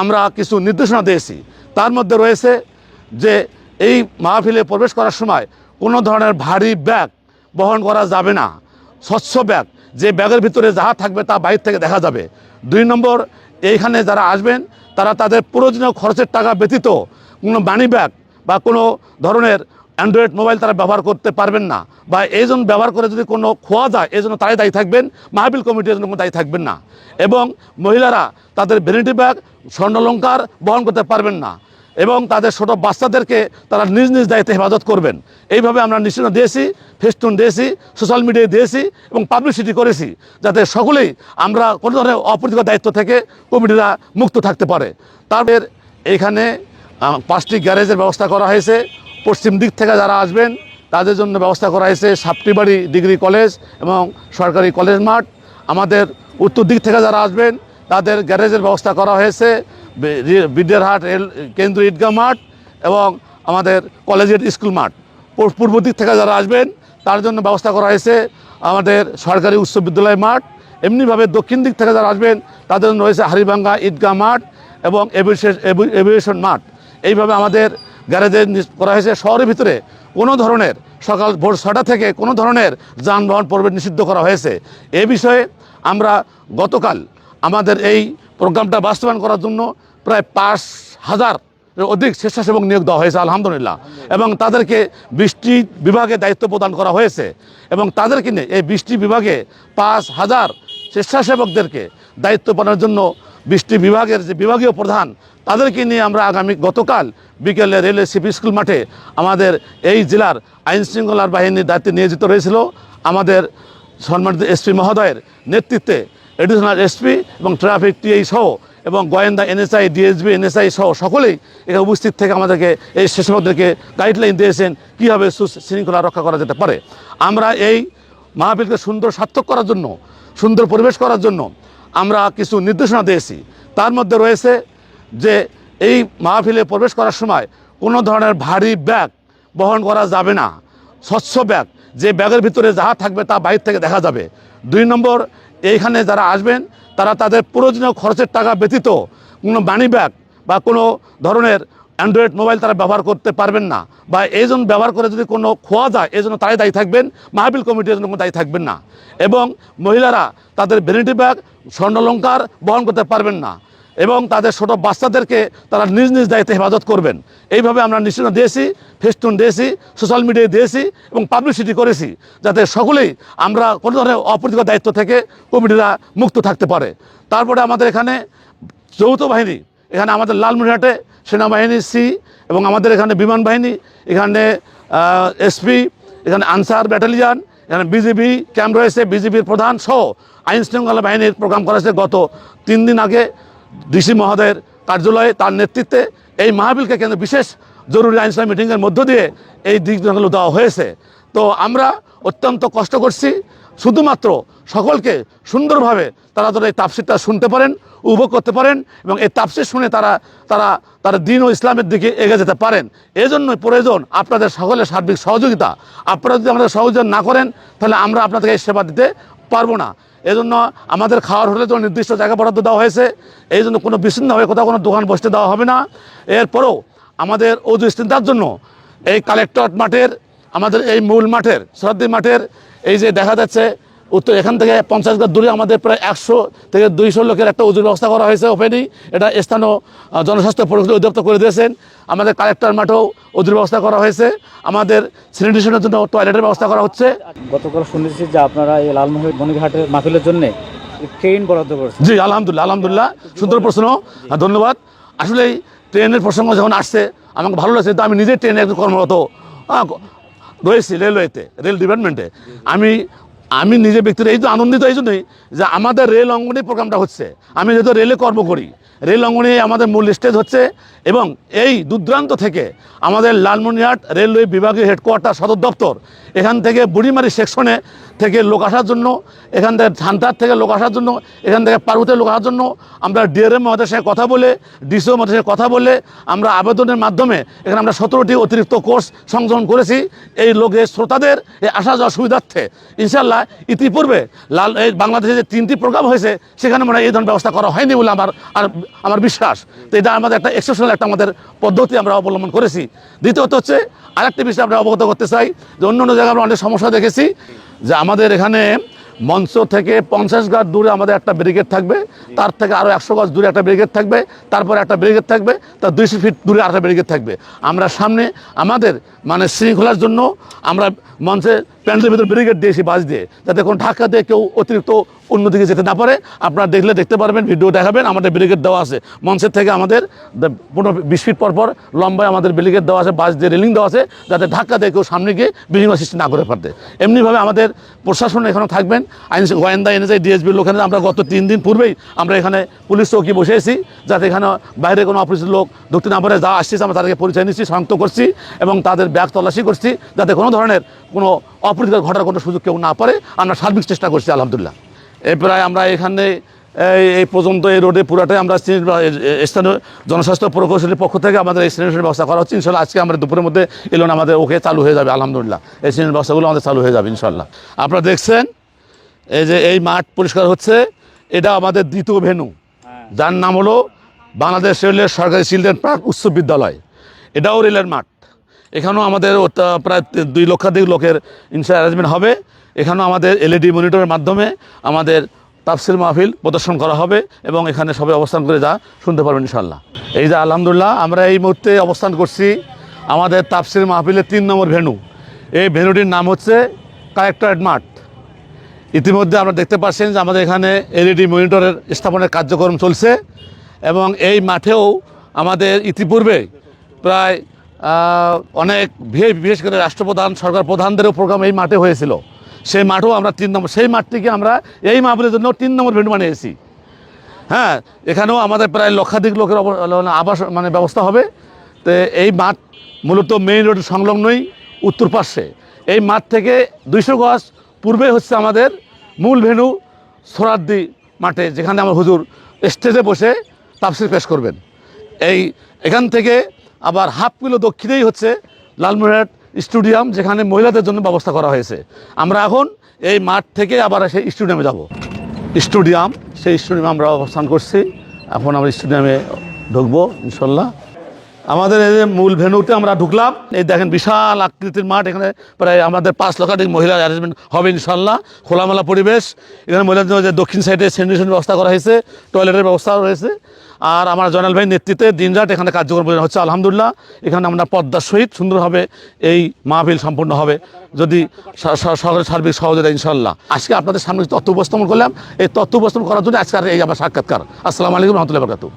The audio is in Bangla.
আমরা কিছু নির্দেশনা দিয়েছি। তার মধ্যে রয়েছে যে এই মাহফিলে প্রবেশ করার সময় কোনো ধরনের ভারী ব্যাগ বহন করা যাবে না। স্বচ্ছ ব্যাগ, যে ব্যাগের ভিতরে যাহা থাকবে তা বাইরে থেকে দেখা যাবে। দুই নম্বর, এইখানে যারা আসবেন, তারা তাদের প্রয়োজনীয় খরচের টাকা ব্যতীত কোনো মানি ব্যাগ বা কোনো ধরনের অ্যান্ড্রয়েড মোবাইল তারা ব্যবহার করতে পারবেন না বা এই জন্য ব্যবহার করে যদি কোনো খোয়া যায়, এই জন্য তারাই দায়ী থাকবেন। মাহবিল কমিটির জন্য কোনো দায়ী থাকবেন না। এবং মহিলারা তাদের ভ্যানিটি ব্যাগ স্বর্ণলঙ্কার বহন করতে পারবেন না এবং তাদের ছোট বাচ্চাদেরকে তারা নিজ নিজ দায়িত্বে হেফাজত করবেন। এইভাবে আমরা নিশ্চয় দিয়েছি, ফেস্টুন দিয়েছি, সোশ্যাল মিডিয়ায় দিয়েছি এবং পাবলিসিটি করেছি যাতে সকলেই আমরা কোনো ধরনের অপ্রীতিকর দায়িত্ব থেকে কমিটিরা মুক্ত থাকতে পারে। তাদের এখানে পাঁচটি গ্যারেজের ব্যবস্থা করা হয়েছে। পশ্চিম দিক থেকে যারা আসবেন, তাদের জন্য ব্যবস্থা করা হয়েছে সাপটিবাড়ি ডিগ্রি কলেজ এবং সরকারি কলেজ মাঠ। আমাদের উত্তর দিক থেকে যারা আসবেন তাদের গ্যারেজের ব্যবস্থা করা হয়েছে, বি- রি- বিদ্যারহাট রেল কেন্দ্র ঈদগাহ মাঠ এবং আমাদের কলেজের স্কুল মাঠ। পূর্ব দিক থেকে যারা আসবেন, তার জন্য ব্যবস্থা করা হয়েছে আমাদের সরকারি উচ্চ বিদ্যালয় মাঠ। এমনিভাবে দক্ষিণ দিক থেকে যারা আসবেন, তাদের জন্য রয়েছে হারিভাঙ্গা ঈদগাহ মাঠ এবং এভিয়েশন মাঠ। এইভাবে আমাদের গ্যারেজে করা হয়েছে। শহরের ভিতরে কোনো ধরনের সকাল ভোর ছটা থেকে কোনো ধরনের যানবাহন প্রবেশ নিষিদ্ধ করা হয়েছে। এ বিষয়ে আমরা গতকাল আমাদের এই প্রোগ্রামটা বাস্তবায়ন করার জন্য প্রায় পাঁচ হাজার অধিক স্বেচ্ছাসেবক নিয়োগ দেওয়া হয়েছে, আলহামদুলিল্লাহ। এবং তাদেরকে বৃষ্টি বিভাগে দায়িত্ব প্রদান করা হয়েছে। এবং তাদেরকে নিয়ে এই বৃষ্টি বিভাগে পাঁচ হাজার স্বেচ্ছাসেবকদেরকে দায়িত্ব পালনের জন্য বৃষ্টি বিভাগের যে বিভাগীয় প্রধান, তাদেরকে নিয়ে আমরা আগামী গতকাল বিকেলে রেলওয়ে সিপি স্কুল মাঠে আমাদের এই জেলার আইন শৃঙ্খলার বাহিনীর দায়িত্বে নিয়োজিত রয়েছিল। আমাদের সম্মানিত এসপি মহোদয়ের নেতৃত্বে এডিশনাল এসপি এবং ট্রাফিক টিআই সহ এবং গোয়েন্দা এনএসআই ডিএসবি এনএসআই সহ সকলেই এখানে উপস্থিত থেকে আমাদেরকে এই স্বেচ্ছাসেবকদেরকে গাইডলাইন দিয়েছেন, কীভাবে সুশৃঙ্খলা রক্ষা করা যেতে পারে। আমরা এই মাহফিলকে সুন্দর সার্থক করার জন্য, সুন্দর পরিবেশ করার জন্য আমরা কিছু নির্দেশনা দিয়েছি। তার মধ্যে রয়েছে যে এই মাহফিলে প্রবেশ করার সময় কোনো ধরনের ভারী ব্যাগ বহন করা যাবে না। স্বচ্ছ ব্যাগ, যে ব্যাগের ভিতরে যাহা থাকবে তা বাইরে থেকে দেখা যাবে। দুই নম্বর এইখানে যারা আসবেন, তারা তাদের প্রয়োজনীয় খরচের টাকা ব্যতীত কোনো মানি ব্যাগ বা কোনো ধরনের অ্যান্ড্রয়েড মোবাইল তারা ব্যবহার করতে পারবেন না। বা এই জন্য ব্যবহার করে যদি কোনো খোয়া যায়, এই জন্য তারাই দায়ী থাকবেন, মাহবিল কমিটির জন্য কোনো দায়ী থাকবেন না। এবং মহিলারা তাদের ভ্যানিটি ব্যাগ স্বর্ণলঙ্কার বহন করতে পারবেন না। এবং তাদের ছোট বাচ্চাদেরকে তারা নিজ নিজ দায়িত্বে হেফাজত করবেন। এইভাবে আমরা নিশ্চয় দিয়েছি, ফেস্টুন দিয়েছি, সোশ্যাল মিডিয়ায় দিয়েছি এবং পাবলিসিটি করেছি যাতে সকলেই আমরা কোনো ধরনের অপ্রীতিকর দায়িত্ব থেকে কমিটিরা মুক্ত থাকতে পারে। তারপরে আমাদের এখানে যৌথ বাহিনী, এখানে আমাদের লালমনিরহাটে সেনাবাহিনী সি এবং আমাদের এখানে বিমান বাহিনী, এখানে এসপি, এখানে আনসার ব্যাটালিয়ান, এখানে বিজিবি, ক্যাম্প রয়েছে, বিজিবির প্রধান সহ আইন শৃঙ্খলা বাহিনীর প্রোগ্রাম করা হয়েছে গত তিন দিন আগে। ডিসি মহোদয়ের কার্যালয়ে তার নেতৃত্বে এই মাহবিলকে কেন্দ্র বিশেষ জরুরি আইন শৃঙ্খলা মিটিংয়ের মধ্য দিয়ে এই দিকগুলো দেওয়া হয়েছে। তো আমরা অত্যন্ত কষ্ট করছি, শুধুমাত্র সকলকে সুন্দরভাবে তারা যাতে এই তাফসিরটা শুনতে পারেন, উপভোগ করতে পারেন এবং এই তাফসির শুনে তারা তারা তারা দিন ও ইসলামের দিকে এগিয়ে যেতে পারেন। এজন্য প্রয়োজন আপনাদের সকলের সার্বিক সহযোগিতা। আপনারা যদি আমাদের সহযোগিতা না করেন, তাহলে আমরা আপনাদেরকে এই সেবা দিতে পারব না। এজন্য আমাদের খাওয়ার হোটেলের জন্য নির্দিষ্ট জায়গা বরাদ্দ দেওয়া হয়েছে। এই জন্য কোনো বিচ্ছিন্নভাবে কোথাও কোনো দোকান বসতে দেওয়া হবে না। এরপরও আমাদের অজু জন্য এই কালেক্টর মাঠের, আমাদের এই মূল মাঠের সরদ্দি মাঠের, এই যে দেখা যাচ্ছে উত্তর এখান থেকে পঞ্চাশ গজ দূরে আমাদের প্রায় একশো থেকে দুইশো লোকের একটা উজুর ব্যবস্থা করা হয়েছে ওপেনই এটা স্থানীয় জনস্বাস্থ্য পরিষদ অধিদপ্তর করে দিয়েছেন। আমাদের কালেক্টর মাঠেও উজুর ব্যবস্থা করা হয়েছে। আমাদের স্যানিটেশনের জন্য টয়লেটের ব্যবস্থা করা হচ্ছে। গতকাল শুনেছি যে আপনারা এই লালমোহন মনিঘাটের মাহফিলের জন্য ট্রেন বরাদ্দ করেছেন। জি আলহামদুলিল্লাহ আলহামদুলিল্লাহ। সুন্দর প্রশ্ন ধন্যবাদ। আসলে এই ট্রেনের প্রসঙ্গ যখন আসছে আমাকে ভালো লাগছে তো আমি নিজে ট্রেনে একজন কর্মরত রয়েছি রেলওয়েতে রেল ডিপার্টমেন্টে। আমি আমি নিজে ব্যক্তির, এই তো আনন্দিত এই জন্যই যে আমাদের রেল অঙ্গনে প্রোগ্রামটা হচ্ছে। আমি যেহেতু রেলে কর্ম করি, রেল অঙ্গনে আমাদের মূল স্টেজ হচ্ছে এবং এই দূরদূরান্ত থেকে আমাদের লালমনিরহাট রেলওয়ে বিভাগীয় হেডকোয়ার্টার সদর দপ্তর, এখান থেকে বুড়িমারি সেকশনে থেকে লোক আসার জন্য, এখান থেকে ধানটার থেকে লোক আসার জন্য, এখান থেকে পার্বতের লোক আসার জন্য, আমরা ডিআরএম সঙ্গে কথা বলে, ডিসিও মহাদের সঙ্গে কথা বলে, আমরা আবেদনের মাধ্যমে এখানে আমরা সতেরোটি অতিরিক্ত কোর্স সংযোজন করেছি। এই লোকের শ্রোতাদের এই আসা যাওয়ার সুবিধার্থে ইনশাল্লাহ ইতিপূর্বে লাল, এই বাংলাদেশে যে তিনটি প্রোগ্রাম হয়েছে, সেখানে মনে এই ধরনের ব্যবস্থা করা হয়নি বলে আমার, আর আমার বিশ্বাস। তো এটা আমাদের একটা এক্সেপশনাল একটা আমাদের পদ্ধতি আমরা অবলম্বন করেছি। দ্বিতীয়ত হচ্ছে আরেকটি বিষয় আমরা অবগত করতে চাই, যে অন্য অন্য জায়গায় আমরা অনেক সমস্যা দেখেছি। যে আমাদের এখানে মঞ্চ থেকে পঞ্চাশ গাছ দূরে আমাদের একটা ব্রিগেড থাকবে, তার থেকে আরও একশো গাছ দূরে একটা ব্রিগেড থাকবে, তারপরে একটা ব্রিগেড থাকবে তার দুইশো ফিট দূরে আরেকটা ব্রিগেড থাকবে। আমরা সামনে আমাদের মানে শৃঙ্খলার জন্য আমরা মঞ্চে প্যান্ডেলের ভিতরে ব্রিগেড দিয়েছি বাস দিয়ে, যাতে কোনো ঢাকা দিয়ে কেউ অতিরিক্ত অন্যদিকে যেতে না পারে। আপনারা দেখলে দেখতে পারবেন, ভিডিও দেখাবেন, আমাদের ব্রিগেড দেওয়া আছে। মঞ্চের থেকে আমাদের পনেরো বিশ ফিট পর পর লম্বায় আমাদের ব্রিগেড দেওয়া আছে বাস দিয়ে রেলিং দেওয়া আছে, যাতে ধাক্কা দিয়ে কেউ সামনে গিয়ে বিনিময় সৃষ্টি না করে পারতে। এমনিভাবে আমাদের প্রশাসন এখানে থাকবেন। আইন গোয়েন্দা এনেছে ডিএসবির লোকেরা, আমরা গত তিন দিন পূর্বেই আমরা এখানে পুলিশ চৌকি বসেছি যাতে এখানে বাইরে কোনো অপরিচিত লোক ঢুকতে না পারে। যা আসছে আমরা তাদেরকে পরিচয় নিচ্ছি শনাক্ত করছি এবং তাদের ব্যাগ তল্লাশি করছি, যাতে কোনো ধরনের কোনো অপ্রীতিকর ঘটার কোনো সুযোগ কেউ না পারে। আমরা সার্বিক চেষ্টা করছি, আলহামদুলিল্লাহ। এই প্রায় আমরা এখানে এই এই পর্যন্ত এই রোডে পুরাটাই আমরা এ- এ- স্থানীয় জনস্বাস্থ্য প্রকৌশলীর পক্ষ থেকে আমাদের এই স্টেশনের ব্যবস্থা করা হচ্ছে। ইনশাল্লাহ আজকে আমরা দুপুরের মধ্যে এলোন আমাদের ওকে চালু হয়ে যাবে আলহামদুলিল্লাহ। এই স্টেশনের ব্যবস্থাগুলো আমাদের চালু হয়ে যাবে ইনশাল্লাহ। আপনারা দেখছেন এই যে এই মাঠ পরিষ্কার হচ্ছে এটা আমাদের দ্বিতীয় ভেনু যার নাম হলো বাংলাদেশ রেলের সরকারি চিলড্রেন পার্ক উচ্চ বিদ্যালয়। এটাও রেলের মাঠ। এখানেও আমাদের প্রায় দুই লক্ষাধিক লোকের ইনশাল অ্যারেঞ্জমেন্ট হবে। এখানেও আমাদের এলইডি মনিটরের মাধ্যমে আমাদের তাফসির মাহফিল প্রদর্শন করা হবে এবং এখানে সবাই অবস্থান করে যা শুনতে পারবেন ইনশাল্লাহ এই যে আলহামদুলিল্লাহ আমরা এই মুহূর্তে অবস্থান করছি আমাদের তাফসির মাহফিলের তিন নম্বর ভেনু এই ভেনুটির নাম হচ্ছে কালেক্টরেট মাঠ ইতিমধ্যে আমরা দেখতে পাচ্ছেন যে আমাদের এখানে এলইডি মনিটরের স্থাপনের কার্যক্রম চলছে এবং এই মাঠেও আমাদের ইতিপূর্বে প্রায় অনেক বিশেষ করে রাষ্ট্রপ্রধান, সরকার প্রধানদেরও প্রোগ্রাম এই মাঠে হয়েছিল। সেই মাঠও আমরা তিন নম্বর, সেই মাঠটিকে আমরা এই মাহফিলের জন্য তিন নম্বর ভেন্যু বানিয়েছি। হ্যাঁ এখানেও আমাদের প্রায় লক্ষাধিক লোকের আবাস মানে ব্যবস্থা হবে। তো এই মাঠ মূলত মেইন রোড সংলগ্নই উত্তর পাশে এই মাঠ থেকে দুইশো গজ পূর্বে হচ্ছে আমাদের মূল ভেনু সোরাদ্দি মাঠে, যেখানে আমার হুজুর স্টেজে বসে তাপসির পেশ করবেন। এই এখান থেকে আবার হাফ কিলো দক্ষিণেই হচ্ছে লালমনিরহাট স্টেডিয়াম যেখানে মহিলাদের জন্য ব্যবস্থা করা হয়েছে। আমরা এখন এই মাঠ থেকে আবার সেই স্টেডিয়ামে যাব। স্টেডিয়াম, সেই স্টেডিয়ামে আমরা অবস্থান করছি। এখন আমরা স্টেডিয়ামে ঢুকবো, ইনশাল্লাহ। আমাদের এই যে মূল ভেন্যুতে আমরা ঢুকলাম, এই দেখেন বিশাল আকৃতির মাঠ, এখানে প্রায় আমাদের পাঁচ লক্ষাধিক মহিলার অ্যারেঞ্জমেন্ট হবে ইনশাল্লাহ খোলামেলা পরিবেশ। এখানে মহিলাদের জন্য যে দক্ষিণ সাইডে স্যানিটেশন ব্যবস্থা করা হয়েছে টয়লেটের ব্যবস্থা রয়েছে। আর আমার জয়নাল ভাই নেতৃত্বে দিনরাত এখানে কার্যক্রম হচ্ছে, আলহামদুলিল্লাহ। এখানে আমরা পদ্মার সহিত সুন্দরভাবে এই মাহফিল সম্পূর্ণ হবে, যদি স- স- সরকারের সার্বিক সহযোগিতা ইনশাল্লাহ আজকে আপনাদের সামনে তথ্য উপস্থাপন করলাম, এই তথ্য উপস্থাপন করার জন্য আজকে এই আমার সাক্ষাৎকার। আসসালামু আলাইকুম রহমতুল্লাহ বরকাতু